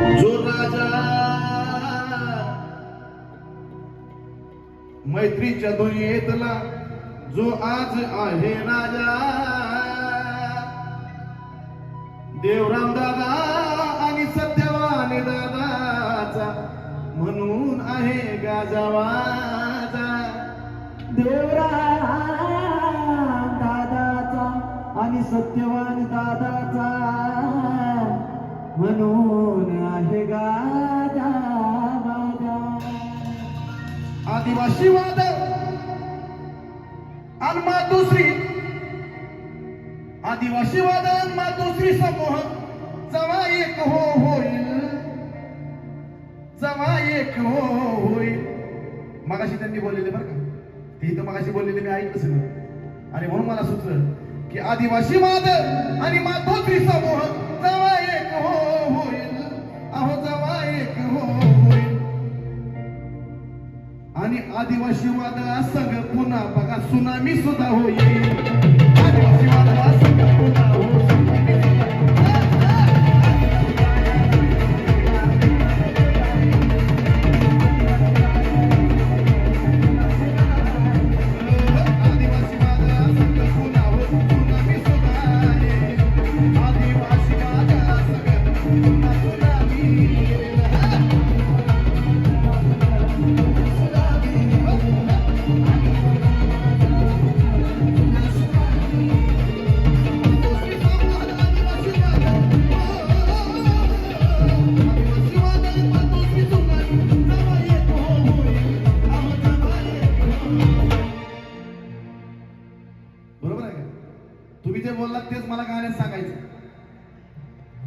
जो राजा मैत्रीच्या दुनियेतला जो आज आहे राजा देवराम दादा आणि सत्यवान दादाचा म्हणून आहे गाजावाजा देवराम दादाचा आणि सत्यवान दादाचा. म्हणून आहे आदिवासी वाद. आणि मातोश्री आदिवासी वाद आणि मातोश्री समूह. जवा एक हो होईल. जवा एक हो होईल. मगाशी त्यांनी बोललेले बरं का? ते तर मगाशी बोललेले मी ऐकलं सगळं आणि म्हणून मला सुचलं की आदिवासी वाद आणि मातोश्री समूह. जवा एक होईल अहो जवा एक हो होईल आणि आदिवासी वादळा सगळं पुन्हा बघा सुनामी सुद्धा होईल. आदिवासी वादळा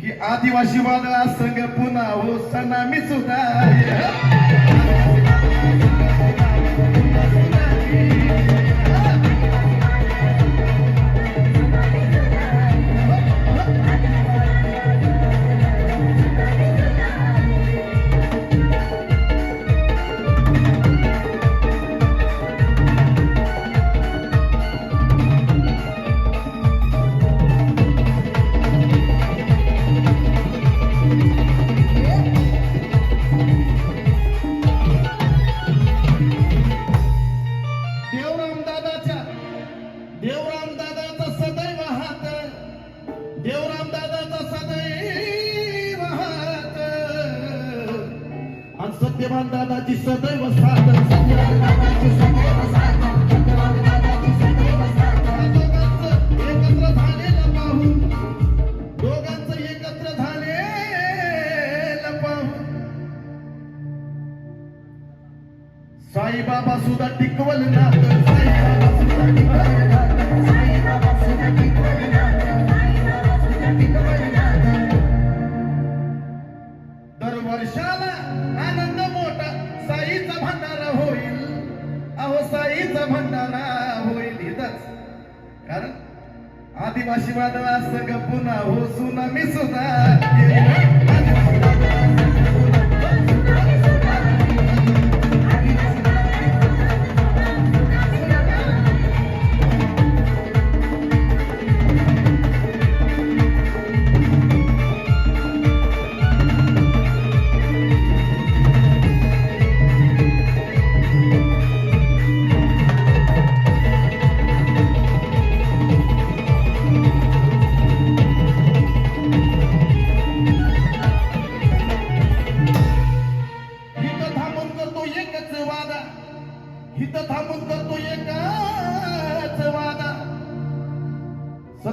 की आदिवासी वादळा संघ पुन्हा हो सनामी सुद्धा एकत्र झालेलं पाहून साईबाबा सुद्धा टिकवल साईबाबा सुद्धा टिकवल साईबाबा सुद्धा टिकवल साईबाबा सुद्धा टिकवल दर वर्षाला भंडारा होईल इथंच कारण आदिवासी वादळा संग पुन्हा हो सुनामी सुद्धा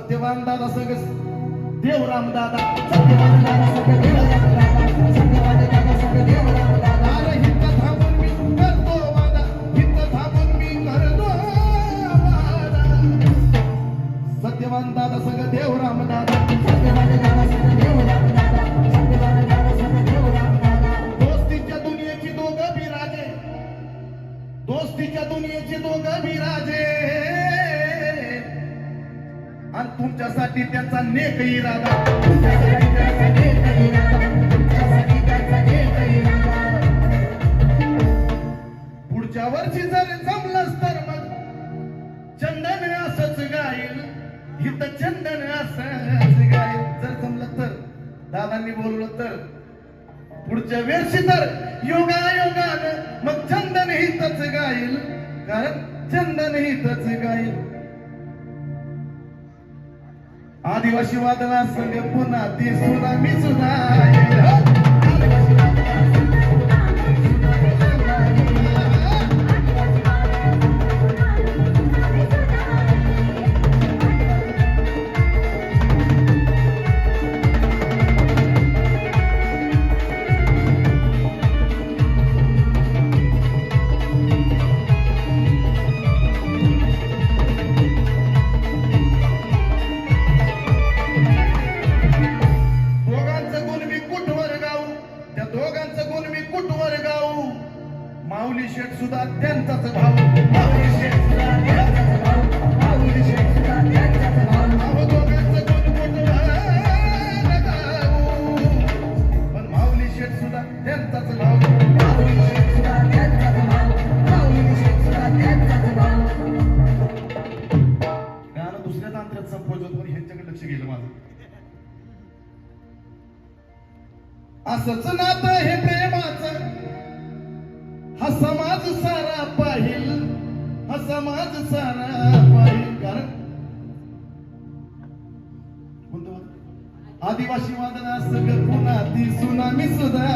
सत्यवान दादा संग देवराम दादा सत्यवान दादा संग देवराम दादा सत्यवान दादा संग देवराम दादा अरे हिथं थांबून मी करतो वादा हिथं थांबून मी करतो वादा. सत्यवान दादा संग देवराम दादा सत्यवान दादा संग देवराम दादा सत्यवान दादा संग देवराम दादा दोस्तीच्या दुनियेची दोघं बी राजे. दोस्तीच्या दुनियेची दोघं राजे. आणि तुमच्यासाठी त्यांचा नेक इरादा पुढच्या वर्षी जर जमलंच तर मग चंदन असच गाईल हित चंदन असच गाईल. जर जमलं तर दादांनी बोलवलं तर पुढच्या वर्षी तर योगा योगान मग चंदन हितच गाईल. कारण चंदन हितच गाईल. आदिवासी वादना संग पुन्हा ती सुना मी सुना दुसऱ्या तांत्र्यात संपवतो पण ह्यांच्याकडे लक्ष गेलं माझं असंच नातं हे प्रेमाचं. हा समाज सारा पाहिल हा समाज सारा पाहिल. कारण आदिवासी वादना सग पुन्हा ती सुनामी सुद्धा